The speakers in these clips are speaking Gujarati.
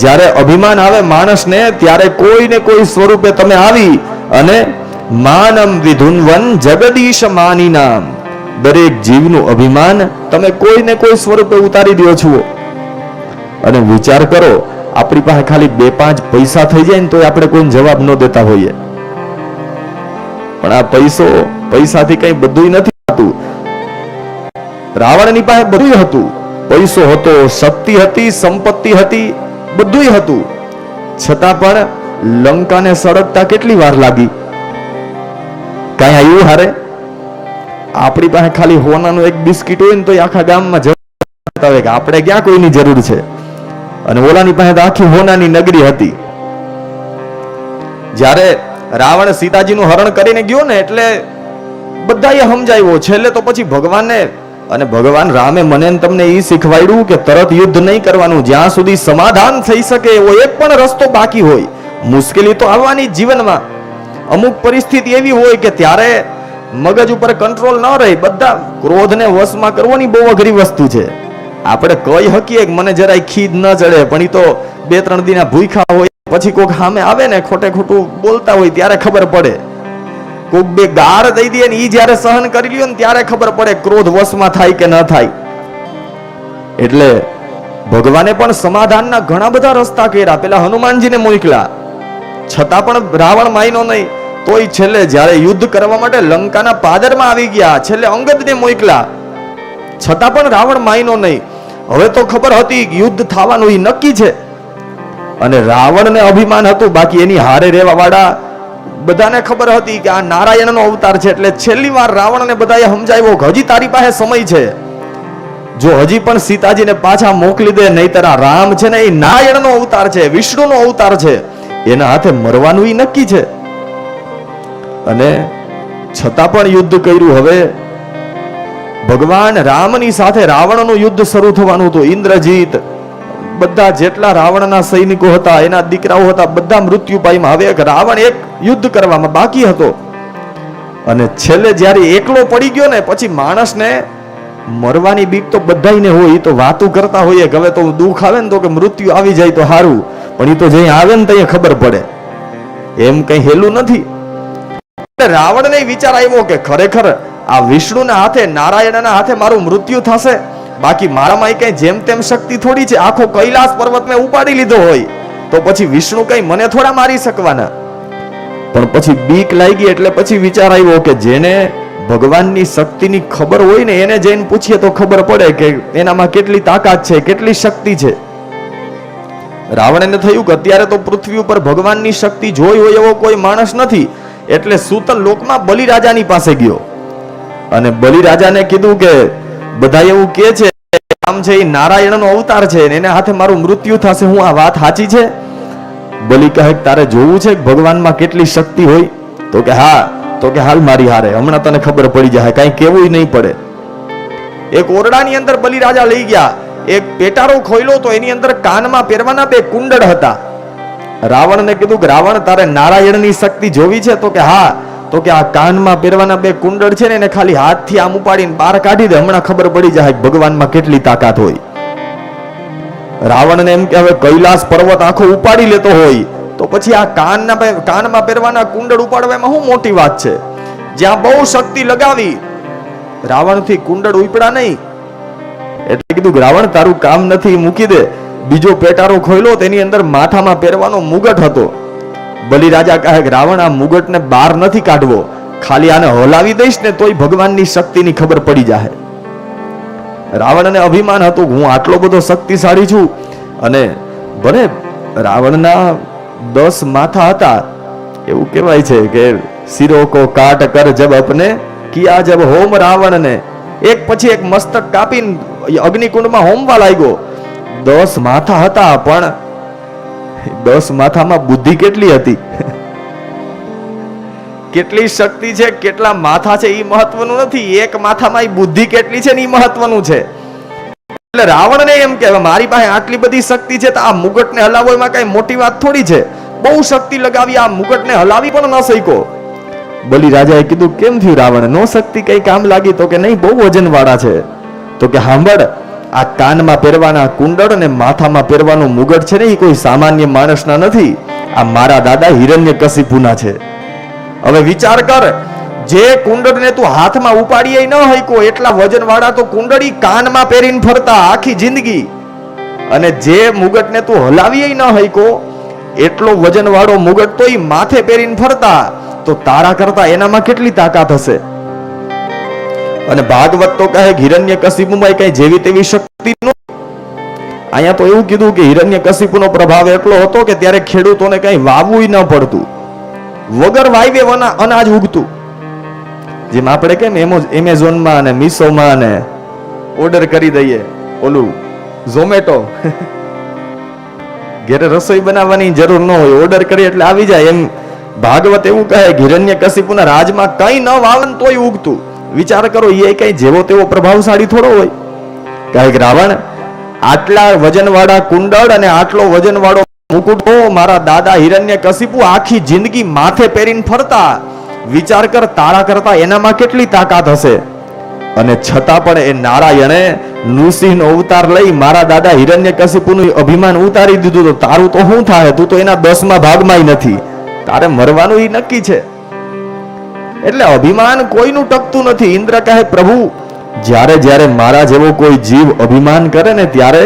જ્યારે અભિમાન આવે માણસને, ત્યારે કોઈને કોઈ સ્વરૂપે તમે આવી અને માનમ વિધુનવન જગદીશ માની નામ. દરેક જીવનું અભિમાન તમે કોઈને કોઈ સ્વરૂપે ઉતારી દો છો. અને વિચાર કરો, આપણી પાસે ખાલી બે પાંચ પૈસા થઈ જાય ને તો આપણે કોઈને જવાબ ન દેતા હોઈએ. પણ આ પૈસો પૈસાથી કઈ બધું નથી થતું. રાવણની પાસે બધું હતું. પૈસો હતો, શક્તિ હતી, સંપત્તિ હતી બધું હતું. છતાં પણ લંકાને સળગતા કેટલી વાર લાગી? કઈ આવ્યું હારે? આપણી પાસે ખાલી હોનાનું એક બિસ્કિટ હોય ને તો આખા ગામમાં જતા કે આપણે ક્યાં કોઈની જરૂર છે? અને ઓલાની પાસે તો આખી હોનાની નગરી હતી. જ્યારે રાવણ સીતાજીનું હરણ કરીને ગયો ને એટલે બધાએ સમજાવ્યો, છેલ્લે તો પછી ભગવાનને અને ભગવાન રામે મને તમને એ શીખવાડ્યું કે તરત યુદ્ધ નહીં કરવાનું, જ્યાં સુધી સમાધાન થઈ શકે એવો એક પણ રસ્તો બાકી હોય. મુશ્કેલી તો આવવાની જીવનમાં. અમુક પરિસ્થિતિ એવી હોય કે ત્યારે મગજ ઉપર કંટ્રોલ ન રહે, બધા ક્રોધને વશમાં કરવાની બહુ અઘરી વસ્તુ છે. આપણે કહી શકીએ કે મને જરાય ખીદ ન ચડે, પણ એ તો બે ત્રણ દિના ભૂખ્યા હોય, પછી કોઈક સામે આવે ને ખોટે ખોટું બોલતા હોય ત્યારે ખબર પડે. કોક બે ગાર દઈ દે ને એ જ્યારે સહન કરી લ્યો ને ત્યારે ખબર પડે ક્રોધ વશમાં થાય કે ન થાય. એટલે ભગવાને પણ સમાધાનના ઘણા બધા રસ્તા કર્યા. પેલા હનુમાનજીને મોકલા છતાં પણ રાવણ માયનો નહીં, તોય છેલ્લે જ્યારે યુદ્ધ કરવા માટે લંકાના પાદરમાં આવી ગયા, છેલ્લે અંગદને મોકલા છતાં પણ રાવણ માયનો નહીં. હવે તો ખબર હતી યુદ્ધ થવાનું એ નક્કી છે. અને રાવણને અભિમાન હતું, બાકી એની હારે રહેવા વાળા બધાને ખબર હતી કે આ નારાયણનો અવતાર છે એટલે છેલ્લી વાર રાવણને બધાએ સમજાવ્યો કે હજી તારી પાસે સમય છે. જો હજી પણ સીતાજીને પાછા મોકલી દે, નહીતર આ રામ છે ને એ નારાયણનો અવતાર છે, વિષ્ણુનો અવતાર છે. એના હાથે મરવાનું ઈ નક્કી છે. અને છતાં પણ યુદ્ધ કર્યું. હવે ભગવાન રામની સાથે રાવણનું યુદ્ધ શરૂ થવાનું હતું. ઇન્દ્રજીત બધા જેટલા રાવણના સૈનિકો હતા, એના દીકરાઓ હતા, બધા મૃત્યુ પામ્યા હવે એક રાવણ એક યુદ્ધ કરવામાં બાકી હતો. અને છેલ્લે જ્યારે એકલો પડી ગયો ને, પછી માણસને મરવાની બીક તો બધાને હોય એ તો વાતું કરતા હોઈએ હવે તો દુઃખ આવે ને તો કે મૃત્યુ આવી જાય તો સારું પણ એ તો જઈ આવે ને ત્યાં ખબર પડે. એમ કઈ હેલું નથી. રાવણને વિચાર આવ્યો કે ખરેખર આ વિષ્ણુના હાથે, નારાયણના હાથે મારું મૃત્યુ થશે. બાકી મારામાં કઈ જેમ તેમ શક્તિ થોડી છે. આખો કૈલાસ પર્વત મેં ઉપાડી લીધો હોય, તો પછી વિષ્ણુ કઈ મને થોડા મારી શકવાના? પણ પછી બીક લાગી એટલે પછી વિચાર આવ્યો કે જેને ભગવાનની શક્તિની ખબર હોય ને, એને જઈને પૂછીએ તો ખબર પડે કે એનામાં કેટલી તાકાત છે, કેટલી શક્તિ છે. રાવણને થયું કે અત્યારે તો પૃથ્વી ઉપર ભગવાનની શક્તિ જોઈ હોય એવો કોઈ માણસ નથી, એટલે સૂતલ લોકમાં બલિરાજાની પાસે ગયો. અને બલિરાજાને કીધું કે બધા એવું કે છે આમ છે એ નારાયણનો અવતાર છે એના હાથે મારું મૃત્યુ થશે, હું આ વાત સાચી છે? બલિ કહે તારે જોવું છે ભગવાનમાં કેટલી શક્તિ હોય? તો કે હા, તો કે હાલ મારી હારે. હમણાં તને ખબર પડી જાય, કાંઈ કેવું નહીં પડે. એક ઓરડાની અંદર બલિરાજા લઈ ગયા. એક પેટારો ખોયલો તો એની અંદર કાનમાં પહેરવાના બે કુંડળ હતા. રાવણને કીધું કે રાવણ, તારે નારાયણની શક્તિ જોવી છે? તો કે હા તો કે આ કાનમાં પહેરવાના બે કુંડળ છે ને એને ખાલી હાથથી આમ ઉપાડીને બહાર કાઢી દે, હમણાં ખબર પડી જાય ભગવાનમાં કેટલી તાકાત હોય. રાવણને એમ કે હવે કૈલાસ પર્વત આખો ઉપાડી લેતો હોય, તો પછી આ કાનના કાનમાં પહેરવાના કુંડળ ઉપાડવામાં શું મોટી વાત છે? જ્યાં બહુ શક્તિ લગાવી, રાવણથી કુંડળ ઉપડા નહીં. એટલે કીધું રાવણ, તારું કામ નથી, મૂકી દે. બીજો પેટારો ખોલ્યો તેની અંદર માથામાં પહેરવાનો મુગટ હતો. બલિરાજા કહે કે, રાવણ, આ મુગટને બહાર નથી કાઢવો. ખાલી આને હલાવી દઈશ ને તોય ભગવાનની શક્તિની ખબર પડી જાય રાવણને અભિમાન હતું, હું આટલો બધો શક્તિશાળી છું. અને ભલે રાવણના દસ માથા હતા, એવું કહેવાય છે કે શિરો કો કાટ કર જબ અપને કિયા જબ હોમ રાવણને. એક પછી એક મસ્તક કાપીને અગ્નિકુંડમાં હોમવા લાગ્યો. દસ માથા હતા, પણ દસ માથામાં બુદ્ધિ કેટલી હતી? કેટલી શક્તિ છે, કેટલા માથા છે એ મહત્વનું નથી. એક માથામાં એ બુદ્ધિ કેટલી છે ને એ મહત્વનું છે? એટલે રાવણને એમ કે મારી પાસે આટલી બધી શક્તિ છે તો આ મુગટને હલાવો. એમાં કઈ મોટી વાત થોડી છે. બહુ શક્તિ લગાવી આ મુગટને હલાવી પણ ન શક્યો. બલિ કીધું, કેમ થયું રાવણ? નો શક્તિ કઈ કામ લાગી? તો કે નહીં, બહુ વજનવાળા છે. તો કે સાંભળ આ કાનમાં પહેરવાના કુંડળ અને માથામાં પહેરવાનું મુગટ છે ને, એ કોઈ સામાન્ય માણસના નથી. આ મારા દાદા હિરણ્ય કશિપુના છે. હવે વિચાર કર, જે કુંડળને તું હાથમાં ઉપાડીએ ન હઈકો એટલા વજનવાળા તો કુંડળી કાનમાં પહેરીને ફરતા આખી જિંદગી. અને જે મુગટને તું હલાવીએ ન હઈકો એટલો વજનવાળો મુગટ તો એ માથે પહેરીને ફરતા. તો તારા કરતા એનામાં કેટલી તાકાત હશે? અને ભાગવત તો કહે હિરણ્ય કશિપુમાં કઈ જેવી તેવી શક્તિ નો અહીંયા તો એવું કીધું કે હિરણ્ય કશિપુનો પ્રભાવ એટલો હતો કે ત્યારે ખેડૂતોને કઈ વાવવું ન પડતું. વગર વાવે અનાજ ઉગતું. જેમ આપણે કેમ એમો- એમેઝોનમાં અને મીશોમાં અને ઓર્ડર કરી દઈએ. ઓલું, ઝોમેટો. ઘરે રસોઈ બનાવવાની જરૂર ન હોય ઓર્ડર કરી એટલે આવી જાય. એમ ભાગવત એવું કહે હિરણ્ય કશિપુના રાજમાં કઈ ન વાવન તોય ઉગતું. વિચાર કરો એ કઈ જેવો તેવો પ્રભાવશાળી થોડો હોય. કહે કે રાવણ આટલા વજનવાળા કુંડળ અને આટલો વજનવાળો મુકુટ મારા દાદા હિરણ્ય કશિપુ આખી જિંદગી માથે પહેરીને ફરતા. વિચાર કર તારા કરતા એનામાં કેટલી તાકાત હશે? અને છતાં પણ એ નારાયણે નૃસિંહનો અવતાર લઈ મારા દાદા હિરણ્ય કશિપુનું અભિમાન ઉતારી દીધું. તો તારું તો શું થાય? તું તો એના દસમા ભાગમાંય નથી. તારે મરવાનું એ નક્કી છે. એટલે અભિમાન કોઈનું ટકતું નથી. ઇન્દ્ર કહે, પ્રભુ, જ્યારે જ્યારે મારા જેવો કોઈ જીવ અભિમાન કરે ને ત્યારે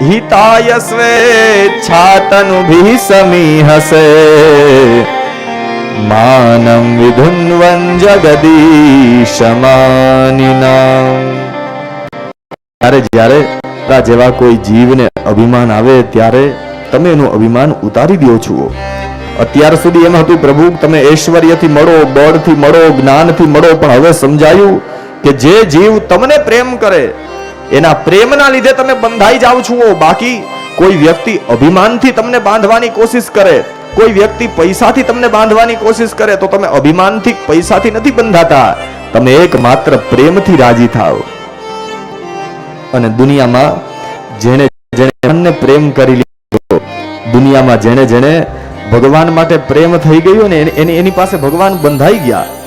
હિતાય સ્વેચ્છાતનુ ભી સમીહસે માનમ વિધુન્વન જગદીશમાનિના ત્યારે જ્યારે જેવા કોઈ જીવને અભિમાન આવે, ત્યારે તમે એનું અભિમાન ઉતારી દો છો અત્યાર સુધી એમ હતું, પ્રભુ, તમે ઐશ્વર્યથી મળો, બળથી મળો, જ્ઞાનથી મળો. પણ હવે સમજાયું કે જે જીવ તમને પ્રેમ કરે, એના પ્રેમના લીધે તમે બંધાઈ જાઓ છો. બાકી કોઈ વ્યક્તિ અભિમાનથી તમને બાંધવાની કોશિશ કરે, કોઈ વ્યક્તિ પૈસાથી તમને બાંધવાની કોશિશ કરે, તો તમે અભિમાનથી પૈસાથી નથી બંધાતા. તમે એકમાત્ર પ્રેમથી રાજી થાઓ. અને દુનિયામાં જેણે જેણે પ્રેમ કરી લીધો, દુનિયામાં જેણે જેણે ભગવાન માટે પ્રેમ થઈ ગયો ને એની એની પાસે ભગવાન બંધાઈ ગયા.